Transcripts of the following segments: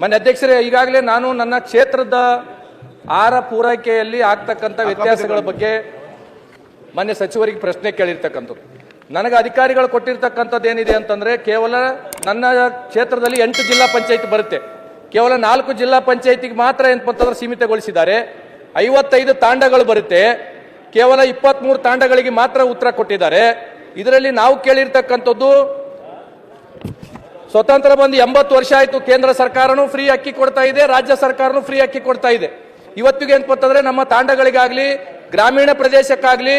ಮನೆ ಅಧ್ಯಕ್ಷರೇ ಈಗಾಗಲೇ ನಾನು ನನ್ನ ಕ್ಷೇತ್ರದ ಆಹಾರ ಪೂರೈಕೆಯಲ್ಲಿ ಆಗ್ತಕ್ಕಂಥ ವ್ಯತ್ಯಾಸಗಳ ಬಗ್ಗೆ ಮಾನ್ಯ ಸಚಿವರಿಗೆ ಪ್ರಶ್ನೆ ಕೇಳಿರ್ತಕ್ಕಂಥದ್ದು. ನನಗೆ ಅಧಿಕಾರಿಗಳು ಕೊಟ್ಟಿರ್ತಕ್ಕಂಥದ್ದು ಏನಿದೆ ಅಂತಂದ್ರೆ ಕೇವಲ ನನ್ನ ಕ್ಷೇತ್ರದಲ್ಲಿ ಎಂಟು ಜಿಲ್ಲಾ ಪಂಚಾಯತ್ ಬರುತ್ತೆ. ಕೇವಲ ನಾಲ್ಕು ಜಿಲ್ಲಾ ಪಂಚಾಯತಿಗೆ ಮಾತ್ರ ಏನಂತಂದ್ರೆ ಸೀಮಿತಗೊಳಿಸಿದ್ದಾರೆ. ಐವತ್ತೈದು ತಾಂಡಗಳು ಬರುತ್ತೆ. ಕೇವಲ ಇಪ್ಪತ್ಮೂರು ತಾಂಡಗಳಿಗೆ ಮಾತ್ರ ಉತ್ತರ ಕೊಟ್ಟಿದ್ದಾರೆ. ಇದರಲ್ಲಿ ನಾವು ಕೇಳಿರ್ತಕ್ಕಂಥದ್ದು ಸ್ವತಂತ್ರ ಬಂದು ಎಂಬತ್ತು ವರ್ಷ ಆಯಿತು ಕೇಂದ್ರ ಸರ್ಕಾರನೂ ಫ್ರೀ ಅಕ್ಕಿ ಕೊಡ್ತಾ ಇದೆ, ರಾಜ್ಯ ಸರ್ಕಾರನೂ ಫ್ರೀ ಅಕ್ಕಿ ಕೊಡ್ತಾ ಇದೆ. ಇವತ್ತಿಗೆ ಗೊತ್ತಂದ್ರೆ ನಮ್ಮ ತಾಂಡಗಳಿಗಾಗಲಿ, ಗ್ರಾಮೀಣ ಪ್ರದೇಶಕ್ಕಾಗಲಿ,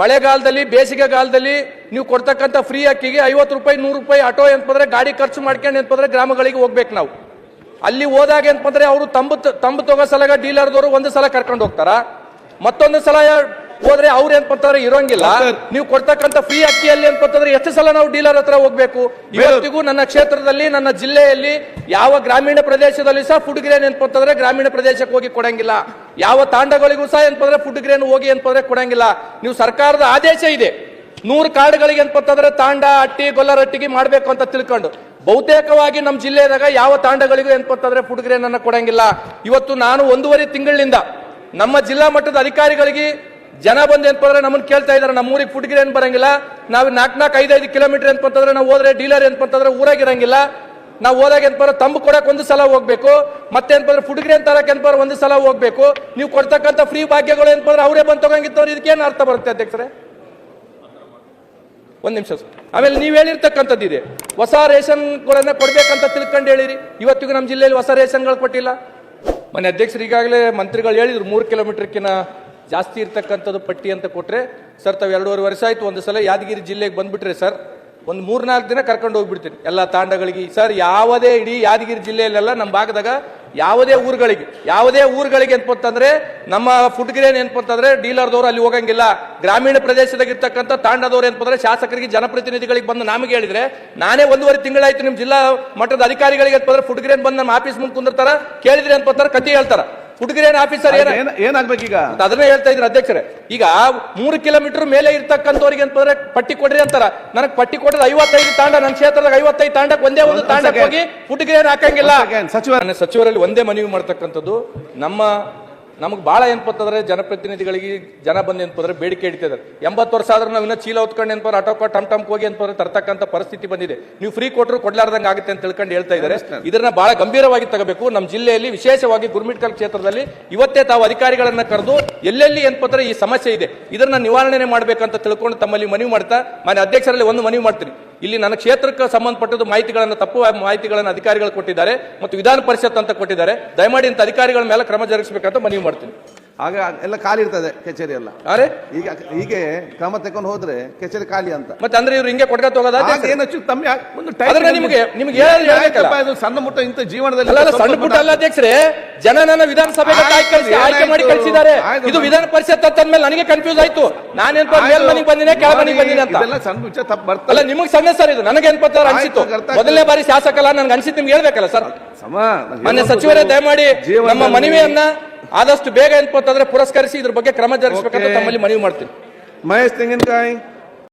ಮಳೆಗಾಲದಲ್ಲಿ, ಬೇಸಿಗೆಗಾಲದಲ್ಲಿ ನೀವು ಕೊಡ್ತಕ್ಕಂಥ ಫ್ರೀ ಅಕ್ಕಿಗೆ ಐವತ್ತು ರೂಪಾಯಿ, ನೂರು ರೂಪಾಯಿ ಆಟೋ ಅಂತಂದ್ರೆ ಗಾಡಿ ಖರ್ಚು ಮಾಡ್ಕೊಂಡು ಅಂತಂದ್ರೆ ಗ್ರಾಮಗಳಿಗೆ ಹೋಗ್ಬೇಕು ನಾವು. ಅಲ್ಲಿ ಹೋದಾಗ ಅಂತಂದ್ರೆ ಅವರು ತಂಬು ತಂಬು ತಗೋ ಸಲಗ ಡೀಲರ್ದವರು ಒಂದು ಸಲ ಕರ್ಕೊಂಡು ಹೋಗ್ತಾರ? ಮತ್ತೊಂದು ಸಲ ಹೋದ್ರೆ ಅವ್ರು ಏನಂತಂದ್ರೆ ಇರೋಂಗಿಲ್ಲ. ನೀವು ಕೊಡ್ತಕ್ಕಂತ ಫ್ರೀ ಅಕ್ಕಿಯಲ್ಲಿ ಅಂತಂದ್ರೆ ಎಷ್ಟು ಸಲ ನಾವು ಡೀಲರ್ ಹತ್ರ ಹೋಗ್ಬೇಕು? ಇವತ್ತಿಗೂ ನನ್ನ ಕ್ಷೇತ್ರದಲ್ಲಿ ನನ್ನ ಜಿಲ್ಲೆಯಲ್ಲಿ ಯಾವ ಗ್ರಾಮೀಣ ಪ್ರದೇಶದಲ್ಲಿ ಸಹ ಫುಡ್ ಗ್ರೇನ್ ಏನಪ್ಪಂತಂದ್ರೆ ಗ್ರಾಮೀಣ ಪ್ರದೇಶಕ್ಕೆ ಹೋಗಿ ಕೊಡಂಗಿಲ್ಲ. ಯಾವ ತಾಂಡಗಳಿಗೂ ಸಹ ಏನಪ್ಪಂದ್ರೆ ಫುಡ್ ಗ್ರೇನ್ ಹೋಗಿ ಏನಪ್ಪಂದ್ರೆ ಕೊಡಂಗಿಲ್ಲ. ನೀವು ಸರ್ಕಾರದ ಆದೇಶ ಇದೆ. ನೂರು ಕಾರ್ಡ್ಗಳಿಗೆ ಏನಪ್ಪಂತಂದ್ರೆ ತಾಂಡ ಅಟ್ಟಿ ಗೊಲ್ಲರಟ್ಟಿಗೆ ಮಾಡ್ಬೇಕು ಅಂತ ತಿಳ್ಕೊಂಡು. ಬಹುತೇಕವಾಗಿ ನಮ್ಮ ಜಿಲ್ಲೆದಾಗ ಯಾವ ತಾಂಡಗಳಿಗೂ ಏನಪ್ಪಂತಂದ್ರೆ ಫುಡ್ ಗ್ರೇನ್ ಅನ್ನ ಕೊಡಂಗಿಲ್ಲ. ಇವತ್ತು ನಾನು ಒಂದೂವರೆ ತಿಂಗಳಿನಿಂದ ನಮ್ಮ ಜಿಲ್ಲಾ ಮಟ್ಟದ ಅಧಿಕಾರಿಗಳಿಗೆ ಜನ ಬಂದು ಅಂತಂದ್ರೆ ನಮ್ಮನ್ನು ಕೇಳ್ತಾ ಇದಾರೆ ನಮ್ಮ ಊರಿಗೆ ಫುಡ್ಗಿರಿ ಏನು ಬರಂಗಿಲ್ಲ, ನಾವು ನಾಲ್ಕು ನಾಲ್ಕು ಐದೈದು ಕಿಲೋಮೀಟರ್ ಅಂತಂದ್ರೆ ನಾವು ಹೋದ್ರೆ ಡೀಲರ್ ಏನಪ್ಪಂತಂದ್ರೆ ಊರಾಗಿರಂಗಿಲ್ಲ ನಾವು ಹೋದಾಗ ಏನಪ್ಪ ತಂಬು ಕೊಡಕ್ಕೆ ಒಂದು ಸಲ ಹೋಗ್ಬೇಕು, ಮತ್ತೆ ಏನಪ್ಪ ಫುಡ್ಗಿರಿ ತರಕ್ ಏನಪ್ಪ ಒಂದು ಸಲ ಹೋಗ್ಬೇಕು. ನೀವು ಕೊಡ್ತಕ್ಕಂಥ ಫ್ರೀ ಭಾಗ್ಯಗಳು ಏನಪ್ಪ ಅಂದ್ರೆ ಅವರೇ ಬಂದು ಇದಕ್ಕೆ ಇದಕ್ಕೇನು ಅರ್ಥ ಬರುತ್ತೆ ಅಧ್ಯಕ್ಷರೇ? ಒಂದು ನಿಮಿಷ. ಆಮೇಲೆ ನೀವು ಹೇಳಿರ್ತಕ್ಕಂಥದ್ದು ಇದೆ. ಹೊಸ ರೇಷನ್ಗಳನ್ನ ಕೊಡ್ಬೇಕಂತ ತಿಳ್ಕೊಂಡು ಹೇಳಿರಿ. ಇವತ್ತಿಗೂ ನಮ್ಮ ಜಿಲ್ಲೆಯಲ್ಲಿ ಹೊಸ ರೇಷನ್ಗಳು ಕೊಟ್ಟಿಲ್ಲ. ಮನೆ ಅಧ್ಯಕ್ಷರು ಈಗಾಗಲೇ ಮಂತ್ರಿಗಳು ಹೇಳಿದ್ರು, ಮೂರು ಕಿಲೋಮೀಟರ್ಕಿನ ಜಾಸ್ತಿ ಇರ್ತಕ್ಕಂಥದ್ದು ಪಟ್ಟಿ ಅಂತ ಕೊಟ್ಟರೆ ಸರ್, ತಾವು ಎರಡೂವರೆ ವರ್ಷ ಆಯಿತು, ಒಂದು ಸಲ ಯಾದಗಿರಿ ಜಿಲ್ಲೆಗೆ ಬಂದುಬಿಟ್ರೆ, ಸರ್, ಒಂದು ಮೂರ್ನಾಲ್ಕು ದಿನ ಕರ್ಕೊಂಡು ಹೋಗ್ಬಿಡ್ತೀನಿ. ಎಲ್ಲ ತಾಂಡಗಳಿಗೆ. ಸರ್, ಯಾವುದೇ ಇಡೀ ಯಾದಗಿರಿ ಜಿಲ್ಲೆಯಲ್ಲೆಲ್ಲ ನಮ್ಮ ಭಾಗದಾಗ ಯಾವುದೇ ಊರುಗಳಿಗೆ ಯಾವುದೇ ಊರುಗಳಿಗೆ ಅಂತಂದ್ರೆ ನಮ್ಮ ಫುಡ್ ಗ್ರೇನ್ ಏನಪ್ಪಂತಂದ್ರೆ ಡೀಲರ್ದವರು ಅಲ್ಲಿ ಹೋಗಂಗಿಲ್ಲ. ಗ್ರಾಮೀಣ ಪ್ರದೇಶದಾಗ ಇರ್ತಕ್ಕಂಥ ತಾಂಡದವ್ರು ಏನಪ್ಪಂದ್ರೆ ಶಾಸಕರಿಗೆ ಜನಪ್ರತಿನಿಧಿಗಳಿಗೆ ಬಂದು ನಮಗೆ ಹೇಳಿದ್ರೆ, ನಾನೇ ಒಂದೂವರೆ ತಿಂಗಳಾಯ್ತು ನಿಮ್ಮ ಜಿಲ್ಲಾ ಮಟ್ಟದ ಅಧಿಕಾರಿಗಳಿಗೆ ಅಂತಂದ್ರೆ ಫುಡ್ ಗ್ರೇನ್ ಬಂದು ನಮ್ಮ ಆಫೀಸ್ ಮುಂದೆ ಕುಂದಿರ್ತಾರ, ಕೇಳಿದ್ರೆ ಅಂತಂದ್ರೆ ಕತಿ ಹೇಳ್ತಾರ. ಫುಡ್ ಗ್ರೇನ್ ಆಫೀಸರ್ ಏನ ಏನಾಗ್ಬೇಕೀಗ? ಅಂತ ಅದನ್ನೇ ಹೇಳ್ತಾ ಇದ್ರು ಅಧ್ಯಕ್ಷರೇ. ಈಗ ಮೂರು ಕಿಲೋಮೀಟರ್ ಮೇಲೆ ಇರ್ತಕ್ಕಂಥವ್ರಿಗೆ ಅಂತಂದ್ರೆ ಪಟ್ಟಿ ಕೊಡ್ರಿ ಅಂತಾರ. ನನಗೆ ಪಟ್ಟಿ ಕೊಡೋದು ಐವತ್ತೈದು ತಾಂಡ ನನ್ನ ಕ್ಷೇತ್ರದಾಗ ಐವತ್ತೈದು ತಾಂಡಕ್ಕೆ ಒಂದೇ ಒಂದು ತಾಂಡಕ್ಕೆ ಹೋಗಿ ಫುಡ್ ಹಾಕಂಗಿಲ್ಲ. ಸಚಿವರಲ್ಲಿ ಒಂದೇ ಮನವಿ ಮಾಡ್ತಕ್ಕಂಥದ್ದು ನಮ್ಮ ನಮಗೆ ಭಾಳ ಏನಪ್ಪಂತಂದ್ರೆ ಜನಪ್ರತಿನಿಧಿಗಳಿಗೆ ಜನ ಬಂದು ಏನಪ್ಪಂದ್ರೆ ಬೇಡಿಕೆ ಇಡ್ತಿದ್ದಾರೆ ಎಂಬತ್ತು ವರ್ಷ ಆದ್ರೂ ನಾವು ಇನ್ನೂ ಚೀಲ ಹೊತ್ಕೊಂಡು ಏನಪ್ಪ ಆಟೋಕ ಟಮ್ ಟಮ್ ಹೋಗಿ ಏನಪ್ಪ ತರ್ತಕ್ಕಂಥ ಪರಿಸ್ಥಿತಿ ಬಂದಿದೆ. ನೀವು ಫ್ರೀ ಕೊಟ್ಟರು ಕೊಡ್ಲಾರ್ದಂಗೆ ಆಗುತ್ತೆ ಅಂತ ತಿಳ್ಕೊಂಡು ಹೇಳ್ತಾ ಇದ್ದಾರೆ. ಇದನ್ನ ಬಹಳ ಗಂಭೀರವಾಗಿ ತಗಬೇಕು. ನಮ್ಮ ಜಿಲ್ಲೆಯಲ್ಲಿ ವಿಶೇಷವಾಗಿ ಗುರ್ಮಿಟ್ಕಲ್ ಕ್ಷೇತ್ರದಲ್ಲಿ ಇವತ್ತೇ ತಾವು ಅಧಿಕಾರಿಗಳನ್ನ ಕರೆದು ಎಲ್ಲೆಲ್ಲಿ ಏನಪ್ಪಂದ್ರೆ ಈ ಸಮಸ್ಯೆ ಇದೆ ಇದನ್ನ ನಿವಾರಣೆ ಮಾಡಬೇಕಂತ ತಿಳ್ಕೊಂಡು ತಮ್ಮಲ್ಲಿ ಮನವಿ ಮಾಡ್ತಾ ಮನೆ ಅಧ್ಯಕ್ಷರಲ್ಲಿ ಒಂದು ಮನವಿ ಮಾಡ್ತೀನಿ. ಇಲ್ಲಿ ನನ್ನ ಕ್ಷೇತ್ರಕ್ಕೆ ಸಂಬಂಧಪಟ್ಟದ್ದು ಮಾಹಿತಿಗಳನ್ನು ತಪ್ಪು ಮಾಹಿತಿಗಳನ್ನು ಅಧಿಕಾರಿಗಳು ಕೊಟ್ಟಿದ್ದಾರೆ ಮತ್ತು ವಿಧಾನ ಪರಿಷತ್ ಅಂತ ಕೊಟ್ಟಿದ್ದಾರೆ. ದಯಮಾಡಿ ಇಂಥ ಅಧಿಕಾರಿಗಳ ಮೇಲೆ ಕ್ರಮ ಜರುಗಿಸಬೇಕಂತ ಮನವಿ ಮಾಡ್ತೀನಿ. ಆಗ ಎಲ್ಲ ಖಾಲಿ ಇರ್ತದೆ ಕಚೇರಿ ಎಲ್ಲ. ಅರೆ? ಈಗ ಹೀಗೆ ಕ್ರಮ ತಕೊಂಡು ಹೋದ್ರೆ ಕಚೇರಿ ಖಾಲಿ ಅಂತ. ಮತ್ತೆ ಅಂದ್ರೆ ಇವ್ರು ಹಿಂಗೆ ಕೊಡ್ಕ ಅಧ್ಯಕ್ಷರೇ? ಏನಚ್ಚು ತಮ್ಮ ಒಂದು ಟೈಮ್ ನಿಮ್ಗೆ ನಿಮ್ಗೆ. ಇದು ಸಣ್ಣ ಮುಟ್ಟ ಇಂತ ಜೀವನದಲ್ಲಿ ಅಲ್ಲ ಸಣ್ಣ ಪುಟ್ಟ ಅಲ್ಲ ಅಧ್ಯಕ್ಷರೇ ಜನ ನನ್ನ ವಿಧಾನಸಭೆಗೆ ಆಯ್ಕೆ ಮಾಡಿ? ಕಳಿಸಿದ್ದಾರೆ. ಇದು ವಿಧಾನ ಪರಿಷತ್ ಅಂತಂದ್ಮೇಲೆ ನನಗೆ ಕನ್ಫ್ಯೂಸ್ ಆಯ್ತು. ನಾನೇನ್ ಮೇಲ್ಮನಿಗೆ ಬಂದಿನಿ ಕೆಳಮನಿಗೆ ಬಂದಿನಿ ಅಂತ. ಸಣ್ಣ ವಿಚಾರ ತಪ್ಪು ಅಲ್ಲ ಬರ್ತಲ್ಲ ನಿಮಗೆ ಸಣ್ಣ ಸರ್ ಇದು. ನನಗೆ ಅನ್ಪತ್ತಾರ ಅನ್ಸಿತ್ತು? ಮೊದಲನೇ ಬಾರಿ ಶಾಸಕಲ್ಲ ನನ್ಗೆ ಅನ್ಸಿತ್ತು ನಿಮ್ಗೆ ಹೇಳ್ಬೇಕಲ್ಲ ಸರ್? ಸಮ ಮಾನ್ಯ ಸಚಿವರೇ ದಯಮಾಡಿ ನಮ್ಮ ಮನವಿಯನ್ನ ಆದಷ್ಟು ಬೇಗ ಏನಪ್ಪಂತಂದ್ರೆ ಪುರಸ್ಕರಿಸಿ ಇದ್ರ ಬಗ್ಗೆ ಕ್ರಮ ಜರುಗಿಸಬೇಕಂತ. ತಮ್ಮಲ್ಲಿ ಮನವಿ ಮಾಡ್ತೀನಿ ಮಹೇಶ್ ತೆಂಗಿನಕಾಯಿ